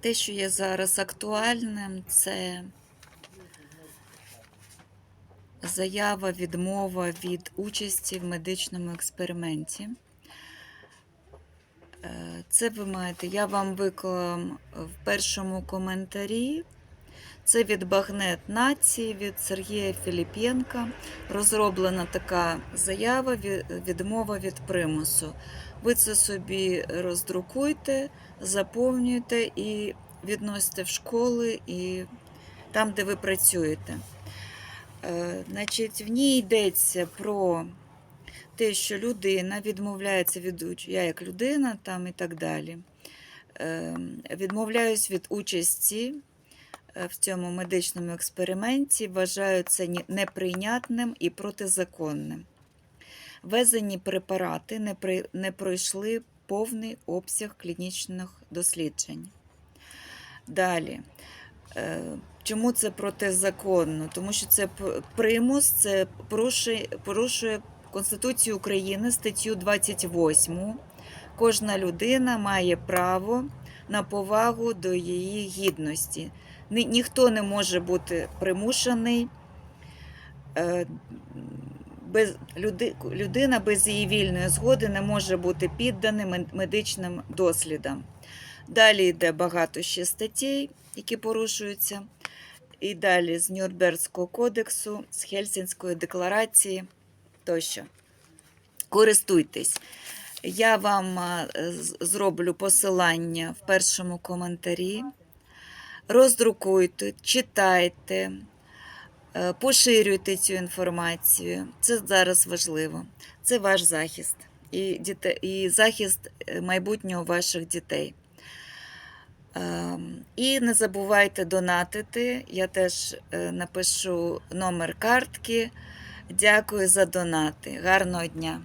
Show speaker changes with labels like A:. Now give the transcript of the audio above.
A: Те, що є зараз актуальним, це заява, відмова від участі в медичному експерименті. Е, Це ви маєте, я вам виклала в першому коментарі. Це від Багнет Нації, від Сергія Філіпєнка. Розроблена така заява, відмова від примусу. Ви це собі роздрукуйте, заповнюйте і відносите в школи і там, де ви працюєте. Е, Значить, в ній йдеться про те, що людина відмовляється від я як людина там і так далі. Е, Відмовляюсь від участі в цьому медичному експерименті, вважаю це неприйнятним і протизаконним. Везені препарати не пройшли повний обсяг клінічних досліджень. Далі. Е, Чому це протизаконно? Тому що це примус, це порушує, порушує Конституцію України статтю 28. Кожна людина має право на повагу до її гідності. Ні, ніхто не може бути примушений. е, Без, люди, людина без її вільної згоди не може бути підданим медичним дослідам. Далі йде багато ще статей, які порушуються. І далі з Нюрнберзького кодексу, з Хельсінської декларації тощо. Користуйтесь. Я вам зроблю посилання в першому коментарі. Роздрукуйте, читайте, е, поширюйте цю інформацію. Це зараз важливо. Це ваш захист і, діте- і захист е, майбутнього ваших дітей. Ем, І не забувайте донатити. Я теж е, напишу номер картки. Дякую за донати. Гарного дня!